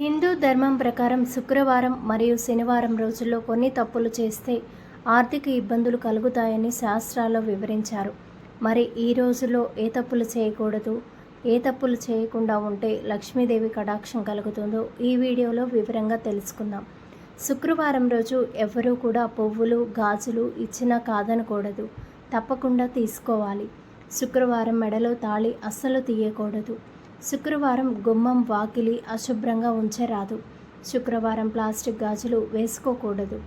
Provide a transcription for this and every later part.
హిందూ ధర్మం ప్రకారం శుక్రవారం మరియు శనివారం రోజుల్లో కొన్ని తప్పులు చేస్తే ఆర్థిక ఇబ్బందులు కలుగుతాయని శాస్త్రాల్లో వివరించారు. మరి ఈ రోజుల్లో ఏ తప్పులు చేయకూడదు? ఏ తప్పులు చేయకుండా ఉంటే లక్ష్మీదేవి కటాక్షం కలుగుతుందో ఈ వీడియోలో వివరంగా తెలుసుకుందాం. శుక్రవారం రోజు ఎవ్వరూ కూడా పువ్వులు గాజులు ఇచ్చినా కాదనకూడదు. తప్పకుండా తీసుకోవాలి. శుక్రవారం మెడలో తాళి అస్సలు తీయకూడదు. శుక్రవారం గుమ్మం వాకిలి అశుభ్రంగా ఉంచరాదు. శుక్రవారం ప్లాస్టిక్ గాజులు వేసుకోకూడదు.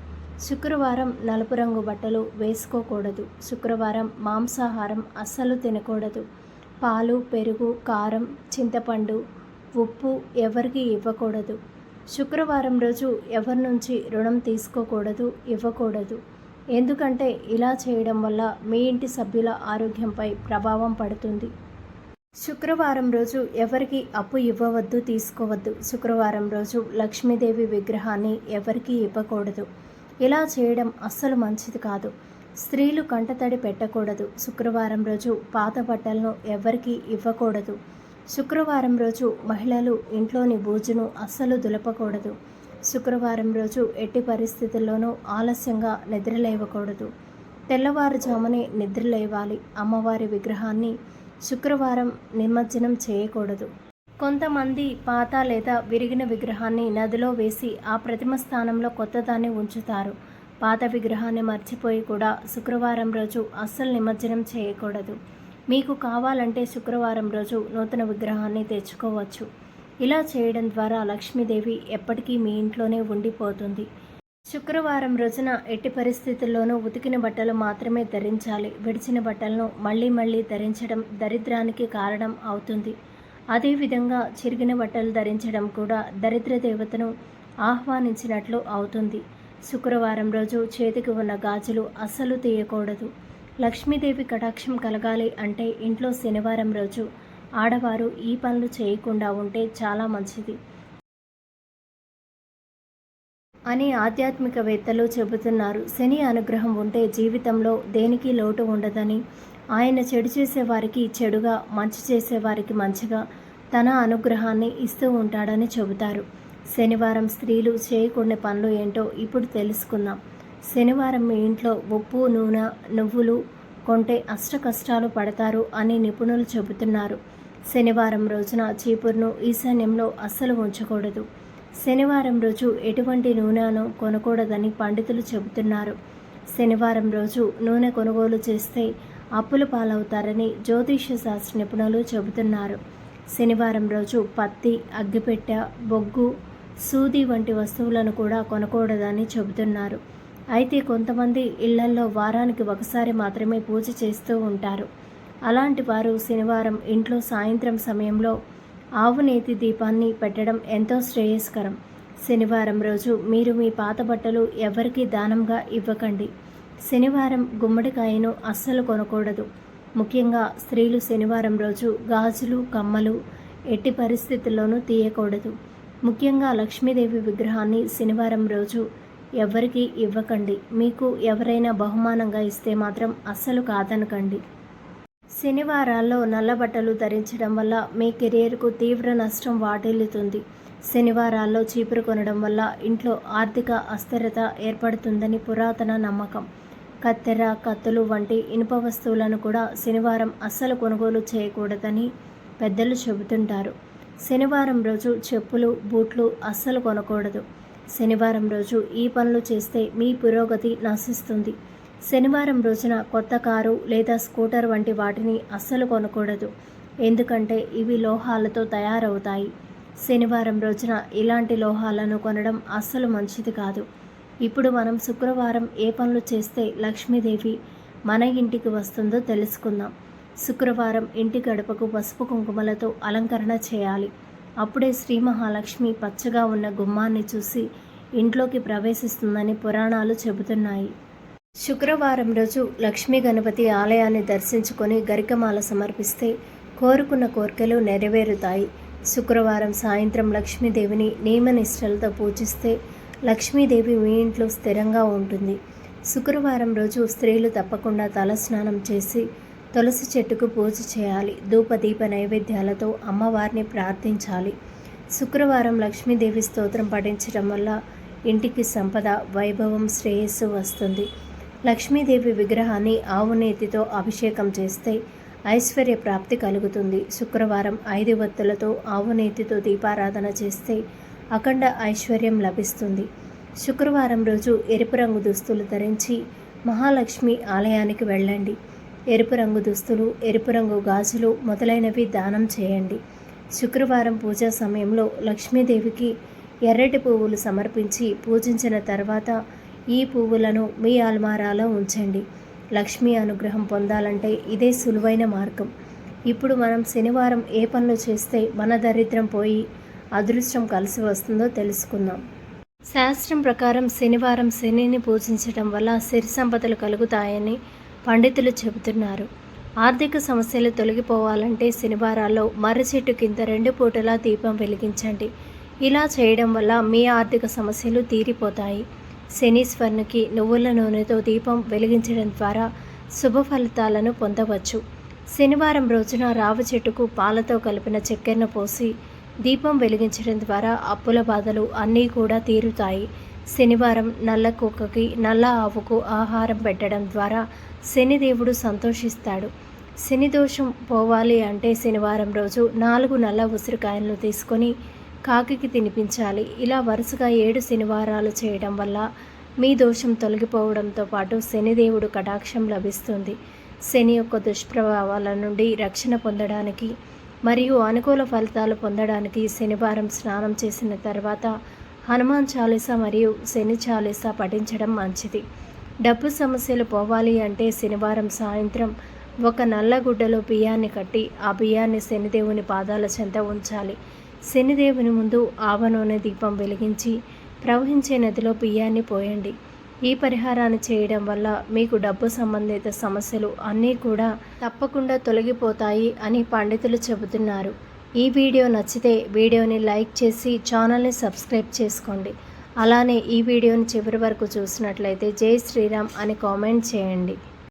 శుక్రవారం నలుపు రంగు బట్టలు వేసుకోకూడదు. శుక్రవారం మాంసాహారం అస్సలు తినకూడదు. పాలు పెరుగు కారం చింతపండు ఉప్పు ఎవరికి ఇవ్వకూడదు. శుక్రవారం రోజు ఎవరి నుంచి రుణం తీసుకోకూడదు ఇవ్వకూడదు. ఎందుకంటే ఇలా చేయడం వల్ల మీ ఇంటి సభ్యుల ఆరోగ్యంపై ప్రభావం పడుతుంది. శుక్రవారం రోజు ఎవరికి అప్పు ఇవ్వవద్దు తీసుకోవద్దు. శుక్రవారం రోజు లక్ష్మీదేవి విగ్రహాన్ని ఎవరికి ఇవ్వకూడదు. ఇలా చేయడం అస్సలు మంచిది కాదు. స్త్రీలు కంటతడి పెట్టకూడదు. శుక్రవారం రోజు పాత బట్టలను ఎవరికి ఇవ్వకూడదు. శుక్రవారం రోజు మహిళలు ఇంట్లోని బూజును అస్సలు దులపకూడదు. శుక్రవారం రోజు ఎట్టి పరిస్థితుల్లోనూ ఆలస్యంగా నిద్రలేవకూడదు. తెల్లవారుజామునే నిద్రలేవాలి. అమ్మవారి విగ్రహాన్ని శుక్రవారం నిమజ్జనం చేయకూడదు. కొంతమంది పాత లేదా విరిగిన విగ్రహాన్ని నదిలో వేసి ఆ ప్రతిమ స్థానంలో కొత్తదాన్ని ఉంచుతారు. పాత విగ్రహాన్ని మర్చిపోయి కూడా శుక్రవారం రోజు అస్సలు నిమజ్జనం చేయకూడదు. మీకు కావాలంటే శుక్రవారం రోజు నూతన విగ్రహాన్ని తెచ్చుకోవచ్చు. ఇలా చేయడం ద్వారా లక్ష్మీదేవి ఎప్పటికీ మీ ఇంట్లోనే ఉండిపోతుంది. శుక్రవారం రోజున ఎట్టి పరిస్థితుల్లోనూ ఉతికిన బట్టలు మాత్రమే ధరించాలి. విడిచిన బట్టలను మళ్ళీ మళ్ళీ ధరించడం దరిద్రానికి కారణం అవుతుంది. అదేవిధంగా చిరిగిన బట్టలు ధరించడం కూడా దరిద్ర దేవతను ఆహ్వానించినట్లు అవుతుంది. శుక్రవారం రోజు చేతికి ఉన్న గాజులు అస్సలు తీయకూడదు. లక్ష్మీదేవి కటాక్షం కలగాలి అంటే ఇంట్లో శనివారం రోజు ఆడవారు ఈ పనులు చేయకుండా ఉంటే చాలా మంచిది. అని ఆధ్యాత్మికవేత్తలు చెబుతున్నారు. శని అనుగ్రహం ఉంటే జీవితంలో దేనికి లోటు ఉండదని. ఆయన చెడు చేసేవారికి చెడుగా మంచి చేసేవారికి మంచిగా తన అనుగ్రహాన్ని ఇస్తూ ఉంటాడని చెబుతారు. శనివారం స్త్రీలు చేయకూడని పనులు ఏంటో ఇప్పుడు తెలుసుకుందాం. శనివారం మీ ఇంట్లో ఉప్పు నూనె నువ్వులు కొంటే అష్ట కష్టాలు పడతారు అని నిపుణులు చెబుతున్నారు. శనివారం రోజున చీపురును ఈశాన్యంలో అస్సలు ఉంచకూడదు. శనివారం రోజు ఎటువంటి నూనెను కొనకూడదని పండితులు చెబుతున్నారు. శనివారం రోజు నూనె కొనుగోలు చేస్తే అప్పుల పాలవుతారని జ్యోతిష్య శాస్త్ర నిపుణులు చెబుతున్నారు. శనివారం రోజు పత్తి అగ్గిపెట్టె బొగ్గు సూది వంటి వస్తువులను కూడా కొనకూడదని చెబుతున్నారు. అయితే కొంతమంది ఇళ్ళల్లో వారానికి ఒకసారి మాత్రమే పూజ చేస్తూ ఉంటారు. అలాంటి వారు శనివారం ఇంట్లో సాయంత్రం సమయంలో ఆవు నేతి దీపాన్ని పెట్టడం ఎంతో శ్రేయస్కరం. శనివారం రోజు మీరు మీ పాత బట్టలు ఎవరికీ దానంగా ఇవ్వకండి. శనివారం గుమ్మడికాయను అస్సలు కొనకూడదు. ముఖ్యంగా స్త్రీలు శనివారం రోజు గాజులు కమ్మలు ఎట్టి పరిస్థితుల్లోనూ తీయకూడదు. ముఖ్యంగా లక్ష్మీదేవి విగ్రహాన్ని శనివారం రోజు ఎవరికి ఇవ్వకండి. మీకు ఎవరైనా బహుమానంగా ఇస్తే మాత్రం అస్సలు కాదనకండి. శనివారాల్లో నల్లబట్టలు ధరించడం వల్ల మీ కెరియర్కు తీవ్ర నష్టం వాటిల్లుతుంది. శనివారాల్లో చీపురు కొనడం వల్ల ఇంట్లో ఆర్థిక అస్థిరత ఏర్పడుతుందని పురాతన నమ్మకం. కత్తెర కత్తులు వంటి ఇనుప వస్తువులను కూడా శనివారం అస్సలు కొనుగోలు చేయకూడదని పెద్దలు చెబుతుంటారు. శనివారం రోజు చెప్పులు బూట్లు అస్సలు కొనకూడదు. శనివారం రోజు ఈ పనులు చేస్తే మీ పురోగతి నశిస్తుంది. శనివారం రోజున కొత్త కారు లేదా స్కూటర్ వంటి వాటిని అస్సలు కొనకూడదు. ఎందుకంటే ఇవి లోహాలతో తయారవుతాయి. శనివారం రోజున ఇలాంటి లోహాలను కొనడం అస్సలు మంచిది కాదు. ఇప్పుడు మనం శుక్రవారం ఏ పనులు చేస్తే లక్ష్మీదేవి మన ఇంటికి వస్తుందో తెలుసుకుందాం. శుక్రవారం ఇంటి గడపకు పసుపు కుంకుమలతో అలంకరణ చేయాలి. అప్పుడే శ్రీ మహాలక్ష్మి పచ్చగా ఉన్న గుమ్మాన్ని చూసి ఇంట్లోకి ప్రవేశిస్తుందని పురాణాలు చెబుతున్నాయి. శుక్రవారం రోజు లక్ష్మీ గణపతి ఆలయాన్ని దర్శించుకొని గరికమాల సమర్పిస్తే కోరుకున్న కోరికలు నెరవేరుతాయి. శుక్రవారం సాయంత్రం లక్ష్మీదేవిని నియమనిష్టలతో పూజిస్తే లక్ష్మీదేవి మీ ఇంట్లో స్థిరంగా ఉంటుంది. శుక్రవారం రోజు స్త్రీలు తప్పకుండా తలస్నానం చేసి తులసి చెట్టుకు పూజ చేయాలి. ధూపదీప నైవేద్యాలతో అమ్మవారిని ప్రార్థించాలి. శుక్రవారం లక్ష్మీదేవి స్తోత్రం పఠించడం వల్ల ఇంటికి సంపద వైభవం శ్రేయస్సు వస్తుంది. లక్ష్మీదేవి విగ్రహాన్ని ఆవు నేతితో అభిషేకం చేస్తే ఐశ్వర్య ప్రాప్తి కలుగుతుంది. శుక్రవారం ఐదు వత్తులతో ఆవు నేతితో దీపారాధన చేస్తే అఖండ ఐశ్వర్యం లభిస్తుంది. శుక్రవారం రోజు ఎరుపు రంగు దుస్తులు ధరించి మహాలక్ష్మి ఆలయానికి వెళ్ళండి. ఎరుపు రంగు దుస్తులు ఎరుపు రంగు గాజులు మొదలైనవి దానం చేయండి. శుక్రవారం పూజా సమయంలో లక్ష్మీదేవికి ఎర్రటి పువ్వులు సమర్పించి పూజించిన తర్వాత ఈ పువ్వులను మీ అల్మారాలో ఉంచండి. లక్ష్మీ అనుగ్రహం పొందాలంటే ఇదే సులువైన మార్గం. ఇప్పుడు మనం శనివారం ఏ పనులు చేస్తే మన దరిద్రం పోయి అదృష్టం కలిసి వస్తుందో తెలుసుకుందాం. శాస్త్రం ప్రకారం శనివారం శనిని పూజించడం వల్ల సిరి సంపదలు కలుగుతాయని పండితులు చెబుతున్నారు. ఆర్థిక సమస్యలు తొలగిపోవాలంటే శనివారాల్లో మర్రి చెట్టు కింద రెండు పూటలా దీపం వెలిగించండి. ఇలా చేయడం వల్ల మీ ఆర్థిక సమస్యలు తీరిపోతాయి. శనీశ్వరునికి నువ్వుల నూనెతో దీపం వెలిగించడం ద్వారా శుభ ఫలితాలను పొందవచ్చు. శనివారం రోజున రావి చెట్టుకు పాలతో కలిపిన చక్కెరను పోసి దీపం వెలిగించడం ద్వారా అప్పుల బాధలు అన్నీ కూడా తీరుతాయి. శనివారం నల్ల కుక్కకి నల్ల ఆవుకు ఆహారం పెట్టడం ద్వారా శనిదేవుడు సంతోషిస్తాడు. శని దోషం పోవాలి అంటే శనివారం రోజు నాలుగు నల్ల ఉసిరికాయలను తీసుకొని కాకికి తినిపించాలి. ఇలా వరుసగా ఏడు శనివారాలు చేయడం వల్ల మీ దోషం తొలగిపోవడంతో పాటు శనిదేవుడు కటాక్షం లభిస్తుంది. శని యొక్క దుష్ప్రభావాల నుండి రక్షణ పొందడానికి మరియు అనుకూల ఫలితాలు పొందడానికి శనివారం స్నానం చేసిన తర్వాత హనుమాన్ చాలీసా మరియు శని చాలీసా పఠించడం మంచిది. డబ్బు సమస్యలు పోవాలి అంటే శనివారం సాయంత్రం ఒక నల్ల గుడ్డలో బియ్యాన్ని కట్టి ఆ బియ్యాన్ని శనిదేవుని పాదాల చెంత ఉంచాలి. శనిదేవుని ముందు ఆవ నూనె దీపం వెలిగించి ప్రవహించే నదిలో బియ్యాన్ని పోయండి. ఈ పరిహారాన్ని చేయడం వల్ల మీకు డబ్బు సంబంధిత సమస్యలు అన్నీ కూడా తప్పకుండా తొలగిపోతాయి అని పండితులు చెబుతున్నారు. ఈ వీడియో నచ్చితే వీడియోని లైక్ చేసి ఛానల్ని సబ్స్క్రైబ్ చేసుకోండి. అలానే ఈ వీడియోని చివరి వరకు చూసినట్లయితే జై శ్రీరామ్ అని కామెంట్ చేయండి.